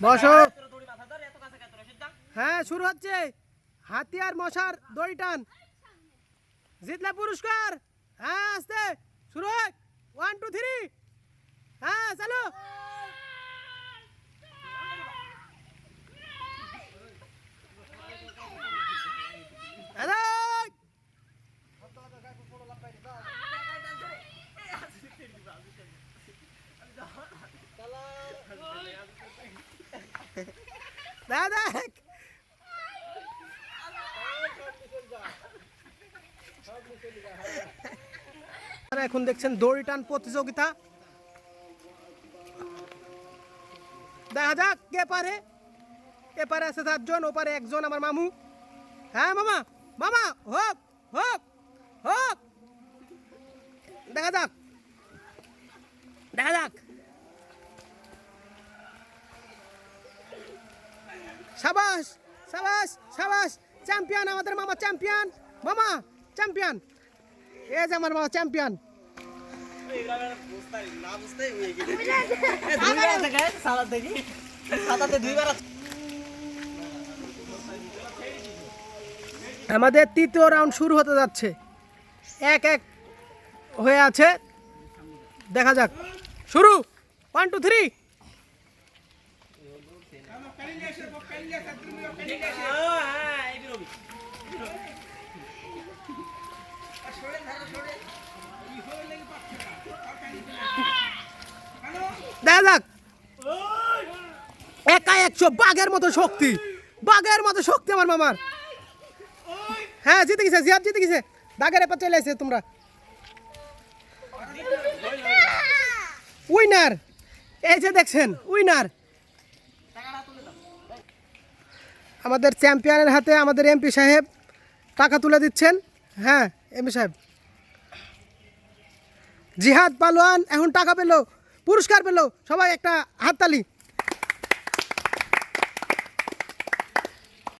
বসো। হ্যাঁ শুরু হচ্ছে। হাতিয়ার মশার দড়ি টান। জিতলে পুরস্কার। হ্যাঁ আস্তে শুরু হয় ওয়ান টু থ্রি হ্যাঁ চালো এই! দেখ দেখ আপনারা এখন দেখছেন দড়ি টান প্রতিযোগিতা দেখা যাক কে পারে এপারে আছে চারজন ওপারে একজন আমার মামু হ্যাঁ মামা মামা হোক হোক হোক দেখা যাক দেখা যাক সাবাস সাবাস সাবাস। চ্যাম্পিয়ন আমাদের মামা চ্যাম্পিয়ন মামা চ্যাম্পিয়ন এই যে আমার মামা চ্যাম্পিয়ন আমাদের তৃতীয় রাউন্ড শুরু হতে যাচ্ছে। এক এক হয়ে আছে। দেখা যাক। শুরু। ওয়ান টু থ্রি দেখা যাক একা একশো বাঘের মতো শক্তি, বাঘের মতো শক্তি আমার মামার। হ্যাঁ জিতে গেছে, জিয়াদ জিতে গেছে। বাঘের এবার চলে এসে তোমরা। উইনার এই যে দেখছেন উইনার আমাদের চ্যাম্পিয়নের হাতে আমাদের এমপি সাহেব টাকা তুলে দিচ্ছেন। হ্যাঁ এমপি সাহেব। জিহাদ পালোয়ান, এখন টাকা পেল, পুরস্কার পেল, সবাই একটা হাততালি।